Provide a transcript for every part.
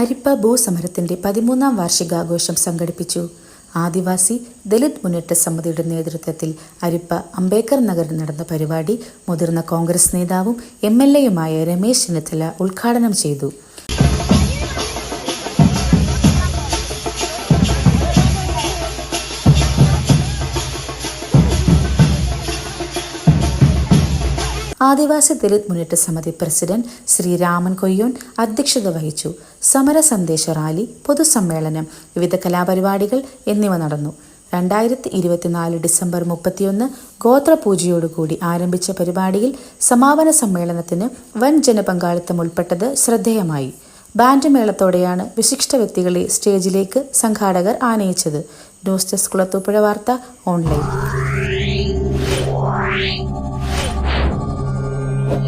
അരിപ്പ ഭൂസമരത്തിന്റെ പതിമൂന്നാം വാർഷികാഘോഷം സംഘടിപ്പിച്ചു. ആദിവാസി ദലിത് മുന്നേറ്റ സമിതിയുടെ നേതൃത്വത്തിൽ അരിപ്പ അംബേദ്കർ നഗറിൽ നടന്ന പരിപാടി മുതിർന്ന കോൺഗ്രസ് നേതാവും എം എൽ എയുമായ രമേശ് ചെന്നിത്തല ഉദ്ഘാടനം ചെയ്തു. ആദിവാസി ദലിത് മുന്നേറ്റ സമിതി പ്രസിഡന്റ് ശ്രീ രാമൻ കൊയ്യോൻ അധ്യക്ഷത വഹിച്ചു. സമര സന്ദേശ റാലി പൊതുസമ്മേളനം വിവിധ കലാപരിപാടികൾ എന്നിവ നടന്നു. രണ്ടായിരത്തി ഇരുപത്തിനാല് ഡിസംബർ മുപ്പത്തിയൊന്ന് ഗോത്രപൂജയോടുകൂടി ആരംഭിച്ച പരിപാടിയിൽ സമാപന സമ്മേളനത്തിന് വൻ ജനപങ്കാളിത്തം ഉൾപ്പെട്ടത് ശ്രദ്ധേയമായി. ബാൻഡ് മേളത്തോടെയാണ് വിശിഷ്ട വ്യക്തികളെ സ്റ്റേജിലേക്ക് സംഘാടകർ ആനയിച്ചത്. ന്യൂസ് ഡെസ്ക് കുളത്തൂപ്പുഴ വാർത്ത ഓൺലൈൻ.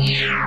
Yeah.